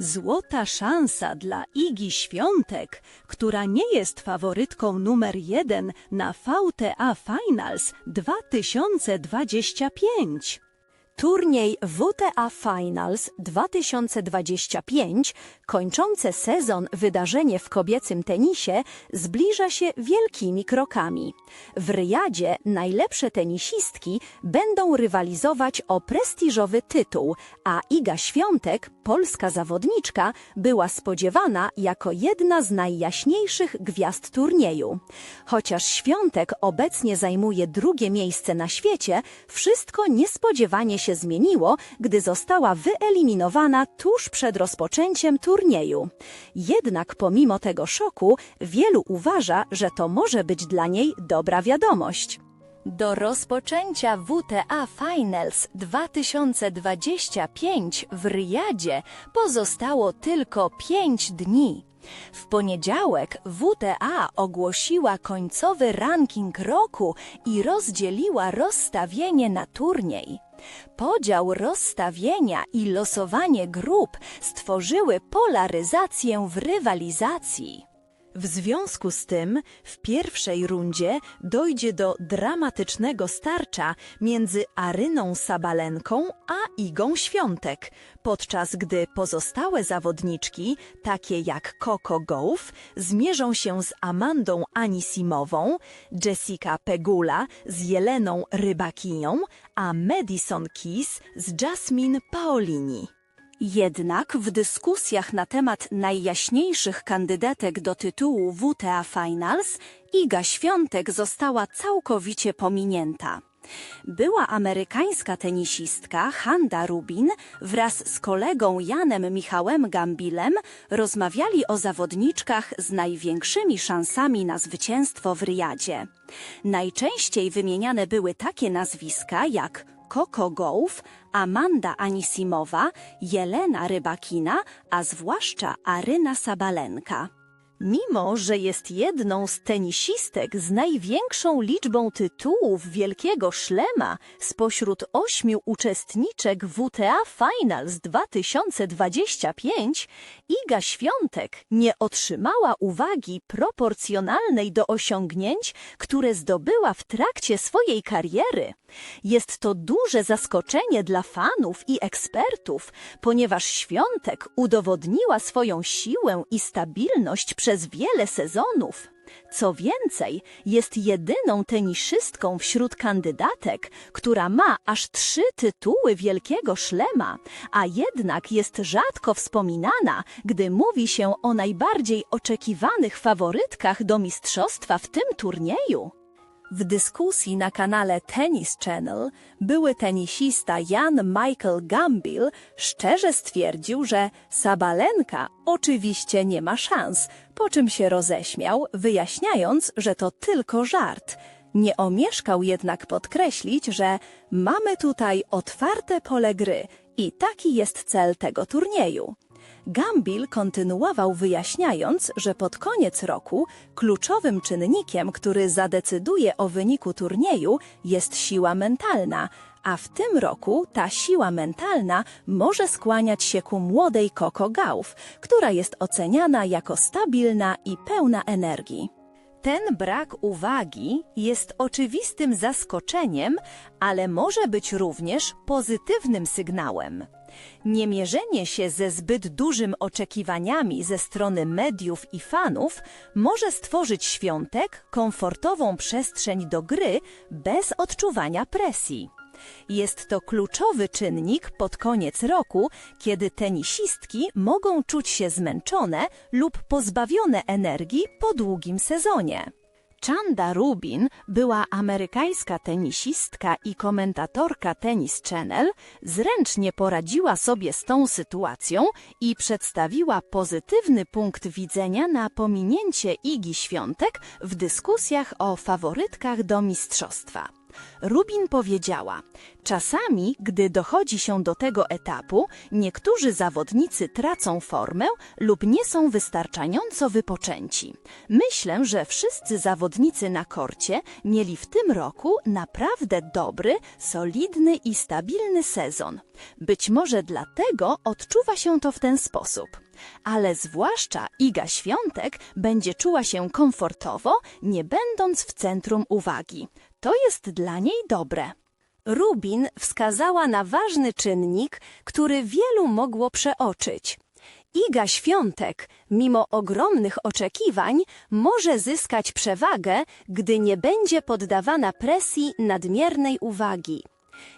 Złota szansa dla Igi Świątek, która nie jest faworytką numer jeden na VTA Finals 2025. Turniej WTA Finals 2025, kończące sezon wydarzenie w kobiecym tenisie, zbliża się wielkimi krokami. W Ryjadzie najlepsze tenisistki będą rywalizować o prestiżowy tytuł, a Iga Świątek, polska zawodniczka, była spodziewana jako jedna z najjaśniejszych gwiazd turnieju. Chociaż Świątek obecnie zajmuje drugie miejsce na świecie, wszystko niespodziewanie się zmieniło, gdy została wyeliminowana tuż przed rozpoczęciem turnieju. Jednak pomimo tego szoku, wielu uważa, że to może być dla niej dobra wiadomość. Do rozpoczęcia WTA Finals 2025 w Riyadzie pozostało tylko 5 dni. W poniedziałek WTA ogłosiła końcowy ranking roku i rozdzieliła rozstawienie na turniej. Podział rozstawienia i losowanie grup stworzyły polaryzację w rywalizacji. W związku z tym w pierwszej rundzie dojdzie do dramatycznego starcia między Aryną Sabalenką a Igą Świątek, podczas gdy pozostałe zawodniczki, takie jak Coco Gauff, zmierzą się z Amandą Anisimową, Jessica Pegula z Jeleną Rybakinią, a Madison Keys z Jasmine Paolini. Jednak w dyskusjach na temat najjaśniejszych kandydatek do tytułu WTA Finals Iga Świątek została całkowicie pominięta. Była amerykańska tenisistka Handa Rubin wraz z kolegą Janem Michałem Gambilem rozmawiali o zawodniczkach z największymi szansami na zwycięstwo w Riyadzie. Najczęściej wymieniane były takie nazwiska jak Coco Gauff, Amanda Anisimowa, Jelena Rybakina, a zwłaszcza Aryna Sabalenka. Mimo, że jest jedną z tenisistek z największą liczbą tytułów Wielkiego Szlema spośród ośmiu uczestniczek WTA Finals 2025, Iga Świątek nie otrzymała uwagi proporcjonalnej do osiągnięć, które zdobyła w trakcie swojej kariery. Jest to duże zaskoczenie dla fanów i ekspertów, ponieważ Świątek udowodniła swoją siłę i stabilność przez wiele sezonów. Co więcej, jest jedyną tenisistką wśród kandydatek, która ma aż trzy tytuły wielkiego szlema, a jednak jest rzadko wspominana, gdy mówi się o najbardziej oczekiwanych faworytkach do mistrzostwa w tym turnieju. W dyskusji na kanale Tennis Channel były tenisista Jan Michael Gambill szczerze stwierdził, że Sabalenka oczywiście nie ma szans, po czym się roześmiał, wyjaśniając, że to tylko żart. Nie omieszkał jednak podkreślić, że mamy tutaj otwarte pole gry i taki jest cel tego turnieju. Gambil kontynuował wyjaśniając, że pod koniec roku kluczowym czynnikiem, który zadecyduje o wyniku turnieju jest siła mentalna, a w tym roku ta siła mentalna może skłaniać się ku młodej Coco Gauff, która jest oceniana jako stabilna i pełna energii. Ten brak uwagi jest oczywistym zaskoczeniem, ale może być również pozytywnym sygnałem. Niemierzenie się ze zbyt dużym oczekiwaniami ze strony mediów i fanów może stworzyć świątek komfortową przestrzeń do gry bez odczuwania presji. Jest to kluczowy czynnik pod koniec roku, kiedy tenisistki mogą czuć się zmęczone lub pozbawione energii po długim sezonie. Chanda Rubin była amerykańska tenisistka i komentatorka Tennis Channel, zręcznie poradziła sobie z tą sytuacją i przedstawiła pozytywny punkt widzenia na pominięcie Igi Świątek w dyskusjach o faworytkach do mistrzostwa. Rubin powiedziała: Czasami, gdy dochodzi się do tego etapu, niektórzy zawodnicy tracą formę lub nie są wystarczająco wypoczęci. Myślę, że wszyscy zawodnicy na korcie mieli w tym roku naprawdę dobry, solidny i stabilny sezon. Być może dlatego odczuwa się to w ten sposób. Ale zwłaszcza Iga Świątek będzie czuła się komfortowo, nie będąc w centrum uwagi. To jest dla niej dobre. Rubin wskazała na ważny czynnik, który wielu mogło przeoczyć. Iga Świątek, mimo ogromnych oczekiwań, może zyskać przewagę, gdy nie będzie poddawana presji nadmiernej uwagi.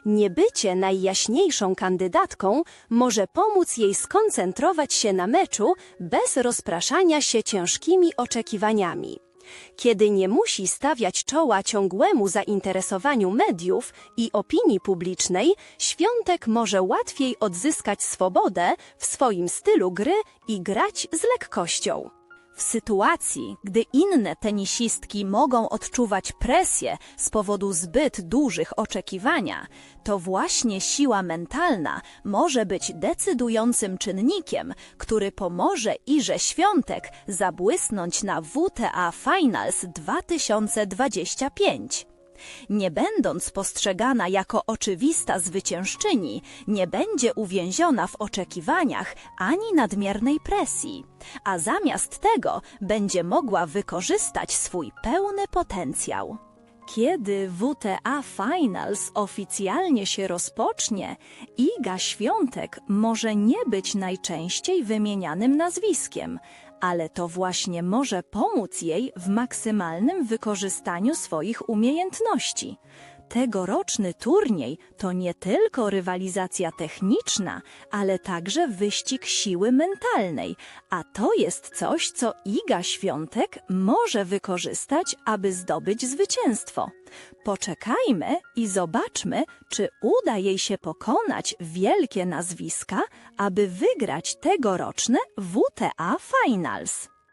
Niebycie najjaśniejszą kandydatką może pomóc jej skoncentrować się na meczu bez rozpraszania się ciężkimi oczekiwaniami. Kiedy nie musi stawiać czoła ciągłemu zainteresowaniu mediów i opinii publicznej, Świątek może łatwiej odzyskać swobodę w swoim stylu gry i grać z lekkością. W sytuacji, gdy inne tenisistki mogą odczuwać presję z powodu zbyt dużych oczekiwania, to właśnie siła mentalna może być decydującym czynnikiem, który pomoże Irze Świątek zabłysnąć na WTA Finals 2025. Nie będąc postrzegana jako oczywista zwyciężczyni, nie będzie uwięziona w oczekiwaniach ani nadmiernej presji, a zamiast tego będzie mogła wykorzystać swój pełny potencjał. Kiedy WTA Finals oficjalnie się rozpocznie, Iga Świątek może nie być najczęściej wymienianym nazwiskiem, ale to właśnie może pomóc jej w maksymalnym wykorzystaniu swoich umiejętności. Tegoroczny turniej to nie tylko rywalizacja techniczna, ale także wyścig siły mentalnej, a to jest coś, co Iga Świątek może wykorzystać, aby zdobyć zwycięstwo. Poczekajmy i zobaczmy, czy uda jej się pokonać wielkie nazwiska, aby wygrać tegoroczne WTA Finals.